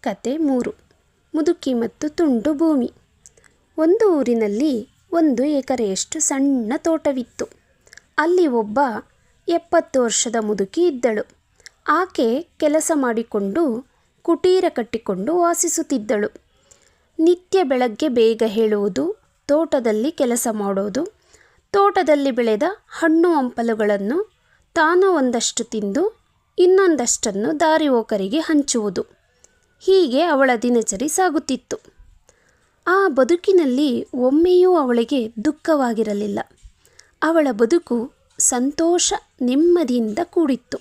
ಕತೆ ಮೂರು. ಮುದುಕಿ ಮತ್ತು ತುಂಡು ಭೂಮಿ. ಒಂದು ಊರಿನಲ್ಲಿ ಒಂದು ಎಕರೆಯಷ್ಟು ಸಣ್ಣ ತೋಟವಿತ್ತು. ಅಲ್ಲಿ ಒಬ್ಬ ಎಪ್ಪತ್ತು ವರ್ಷದ ಮುದುಕಿ ಇದ್ದಳು. ಆಕೆ ಕೆಲಸ ಮಾಡಿಕೊಂಡು ಕುಟೀರ ಕಟ್ಟಿಕೊಂಡು ವಾಸಿಸುತ್ತಿದ್ದಳು. ನಿತ್ಯ ಬೆಳಗ್ಗೆ ಬೇಗ ಹೇಳುವುದು, ತೋಟದಲ್ಲಿ ಕೆಲಸ ಮಾಡೋದು, ತೋಟದಲ್ಲಿ ಬೆಳೆದ ಹಣ್ಣು ಹಂಪಲುಗಳನ್ನು ತಾನು ಒಂದಷ್ಟು ತಿಂದು ಇನ್ನೊಂದಷ್ಟನ್ನು ದಾರಿ ಹಂಚುವುದು. ಹೀಗೆ ಅವಳ ದಿನಚರಿ ಸಾಗುತ್ತಿತ್ತು. ಆ ಬದುಕಿನಲ್ಲಿ ಒಮ್ಮೆಯೂ ಅವಳಿಗೆ ದುಃಖವಾಗಿರಲಿಲ್ಲ. ಅವಳ ಬದುಕು ಸಂತೋಷ, ನೆಮ್ಮದಿಯಿಂದ ಕೂಡಿತ್ತು.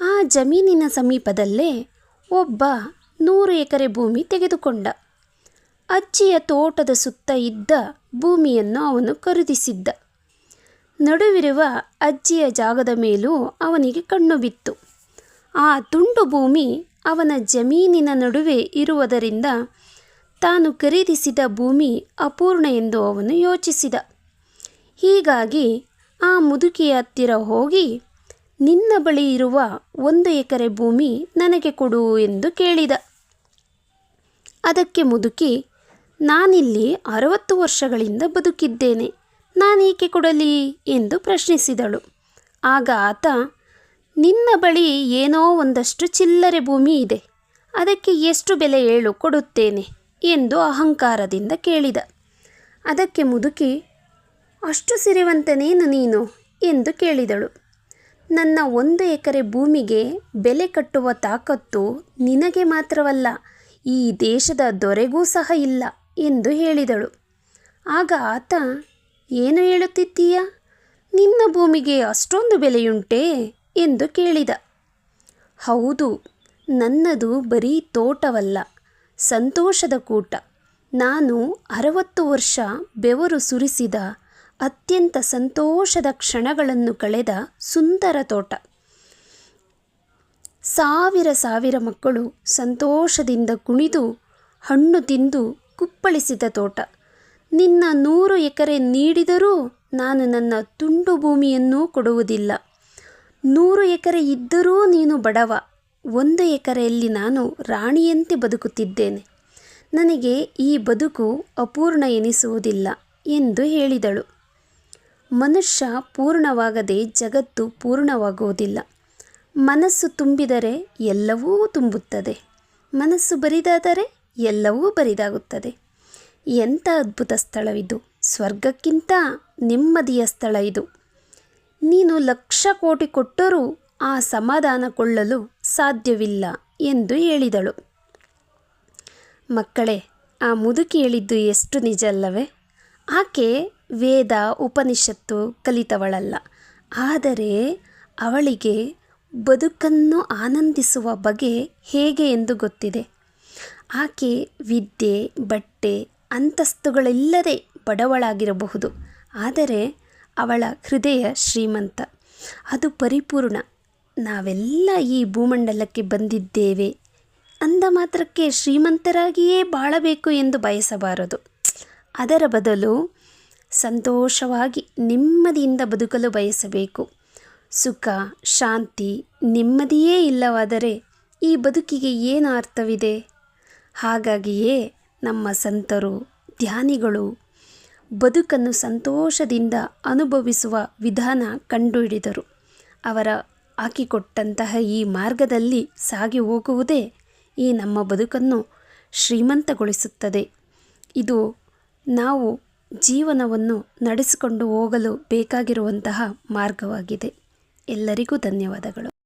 ಆ ಜಮೀನಿನ ಸಮೀಪದಲ್ಲೇ ಒಬ್ಬ ನೂರು ಎಕರೆ ಭೂಮಿ ತೆಗೆದುಕೊಂಡ. ಅಜ್ಜಿಯ ತೋಟದ ಸುತ್ತ ಇದ್ದ ಭೂಮಿಯನ್ನು ಅವನು ಖರೀದಿಸಿದ್ದ. ನಡುವಿರುವ ಅಜ್ಜಿಯ ಜಾಗದ ಮೇಲೂ ಅವನಿಗೆ ಕಣ್ಣು ಬಿತ್ತು. ಆ ತುಂಡು ಭೂಮಿ ಅವನ ಜಮೀನಿನ ನಡುವೆ ಇರುವುದರಿಂದ ತಾನು ಖರೀದಿಸಿದ ಭೂಮಿ ಅಪೂರ್ಣ ಎಂದು ಅವನು ಯೋಚಿಸಿದ. ಹೀಗಾಗಿ ಆ ಮುದುಕಿಯ ಹತ್ತಿರ ಹೋಗಿ, ನಿನ್ನ ಬಳಿ ಇರುವ ಒಂದು ಎಕರೆ ಭೂಮಿ ನನಗೆ ಕೊಡು ಎಂದು ಕೇಳಿದ. ಅದಕ್ಕೆ ಮುದುಕಿ, ನಾನಿಲ್ಲಿ ಅರವತ್ತು ವರ್ಷಗಳಿಂದ ಬದುಕಿದ್ದೇನೆ, ನಾನೇಕೆ ಕೊಡಲಿ? ಎಂದು ಪ್ರಶ್ನಿಸಿದಳು. ಆಗ ಆತ ನಿನ್ನ ಬಳಿ ಏನೋ ಒಂದಷ್ಟು ಚಿಲ್ಲರೆ ಭೂಮಿ ಇದೆ. ಅದಕ್ಕೆ ಎಷ್ಟು ಬೆಲೆ ಹೇಳು ಕೊಡುತ್ತೇನೆ ಎಂದು ಅಹಂಕಾರದಿಂದ ಕೇಳಿದ. ಅದಕ್ಕೆ ಮುದುಕಿ, ಅಷ್ಟು ಸಿರಿವಂತನೇನು ನೀನು ಎಂದು ಕೇಳಿದಳು. ನನ್ನ ಒಂದು ಎಕರೆ ಭೂಮಿಗೆ ಬೆಲೆ ಕಟ್ಟುವ ತಾಕತ್ತು ನಿನಗೆ ಮಾತ್ರವಲ್ಲ, ಈ ದೇಶದ ದೊರೆಗೂ ಸಹ ಇಲ್ಲ ಎಂದು ಹೇಳಿದಳು. ಆಗ ಆತ, ಏನು ಹೇಳುತ್ತಿದ್ದೀಯಾ? ನಿನ್ನ ಭೂಮಿಗೆ ಅಷ್ಟೊಂದು ಬೆಲೆಯುಂಟೇ? ಎಂದು ಕೇಳಿದ. ಹೌದು, ನನ್ನದು ಬರೀ ತೋಟವಲ್ಲ, ಸಂತೋಷದ ಕೂಟ. ನಾನು ಅರವತ್ತು ವರ್ಷ ಬೆವರು ಸುರಿಸಿದ, ಅತ್ಯಂತ ಸಂತೋಷದ ಕ್ಷಣಗಳನ್ನು ಕಳೆದ ಸುಂದರ ತೋಟ. ಸಾವಿರ ಸಾವಿರ ಮಕ್ಕಳು ಸಂತೋಷದಿಂದ ಕುಣಿದು, ಹಣ್ಣು ತಿಂದು ಕುಪ್ಪಳಿಸಿದ ತೋಟ. ನಿನ್ನ ನೂರು ಎಕರೆ ನೀಡಿದರೂ ನಾನು ನನ್ನ ತುಂಡು ಭೂಮಿಯನ್ನೂ ಕೊಡುವುದಿಲ್ಲ. ನೂರು ಎಕರೆ ಇದ್ದರೂ ನೀನು ಬಡವ. ಒಂದು ಎಕರೆಯಲ್ಲಿ ನಾನು ರಾಣಿಯಂತೆ ಬದುಕುತ್ತಿದ್ದೇನೆ. ನನಗೆ ಈ ಬದುಕು ಅಪೂರ್ಣ ಎನಿಸುವುದಿಲ್ಲ ಎಂದು ಹೇಳಿದಳು. ಮನುಷ್ಯ ಪೂರ್ಣವಾಗದೆ ಜಗತ್ತು ಪೂರ್ಣವಾಗುವುದಿಲ್ಲ. ಮನಸ್ಸು ತುಂಬಿದರೆ ಎಲ್ಲವೂ ತುಂಬುತ್ತದೆ. ಮನಸ್ಸು ಬರಿದಾದರೆ ಎಲ್ಲವೂ ಬರಿದಾಗುತ್ತದೆ. ಎಂಥ ಅದ್ಭುತ ಸ್ಥಳವಿದು. ಸ್ವರ್ಗಕ್ಕಿಂತ ನೆಮ್ಮದಿಯ ಸ್ಥಳ ಇದು. ನೀನು ಲಕ್ಷ ಕೋಟಿ ಕೊಟ್ಟರೂ ಆ ಸಮಾಧಾನ ಕೊಳ್ಳಲು ಸಾಧ್ಯವಿಲ್ಲ ಎಂದು ಹೇಳಿದಳು. ಮಕ್ಕಳೇ, ಆ ಮುದುಕಿ ಹೇಳಿದ್ದು ಎಷ್ಟು ನಿಜ ಅಲ್ಲವೇ? ಆಕೆ ವೇದ, ಉಪನಿಷತ್ತು ಕಲಿತವಳಲ್ಲ. ಆದರೆ ಅವಳಿಗೆ ಬದುಕನ್ನು ಆನಂದಿಸುವ ಬಗೆ ಹೇಗೆ ಎಂದು ಗೊತ್ತಿದೆ. ಆಕೆ ವಿದ್ಯೆ, ಬಟ್ಟೆ, ಅಂತಸ್ತುಗಳಿಲ್ಲದೆ ಬಡವಳಾಗಿರಬಹುದು. ಆದರೆ ಅವಳ ಹೃದಯ ಶ್ರೀಮಂತ. ಅದು ಪರಿಪೂರ್ಣ. ನಾವೆಲ್ಲ ಈ ಭೂಮಂಡಲಕ್ಕೆ ಬಂದಿದ್ದೇವೆ. ಅಂದ ಮಾತ್ರಕ್ಕೆ ಶ್ರೀಮಂತರಾಗಿಯೇ ಬಾಳಬೇಕು ಎಂದು ಬಯಸಬಾರದು. ಅದರ ಬದಲು ಸಂತೋಷವಾಗಿ ನೆಮ್ಮದಿಯಿಂದ ಬದುಕಲು ಬಯಸಬೇಕು. ಸುಖ, ಶಾಂತಿ ನೆಮ್ಮದಿಯೇ ಇಲ್ಲವಾದರೆ ಈ ಬದುಕಿಗೆ ಏನು ಅರ್ಥವಿದೆ ಹಾಗಾಗಿಯೇ ನಮ್ಮ ಸಂತರು, ಧ್ಯಾನಿಗಳು ಬದುಕನ್ನು ಸಂತೋಷದಿಂದ ಅನುಭವಿಸುವ ವಿಧಾನ ಕಂಡುಹಿಡಿದರು. ಅವರ ಹಾಕಿಕೊಟ್ಟಂತಹ ಈ ಮಾರ್ಗದಲ್ಲಿ ಸಾಗಿ ಹೋಗುವುದೇ ಈ ನಮ್ಮ ಬದುಕನ್ನು ಶ್ರೀಮಂತಗೊಳಿಸುತ್ತದೆ. ಇದು ನಾವು ಜೀವನವನ್ನು ನಡೆಸಿಕೊಂಡು ಹೋಗಲು ಬೇಕಾಗಿರುವಂತಹ ಮಾರ್ಗವಾಗಿದೆ. ಎಲ್ಲರಿಗೂ ಧನ್ಯವಾದಗಳು.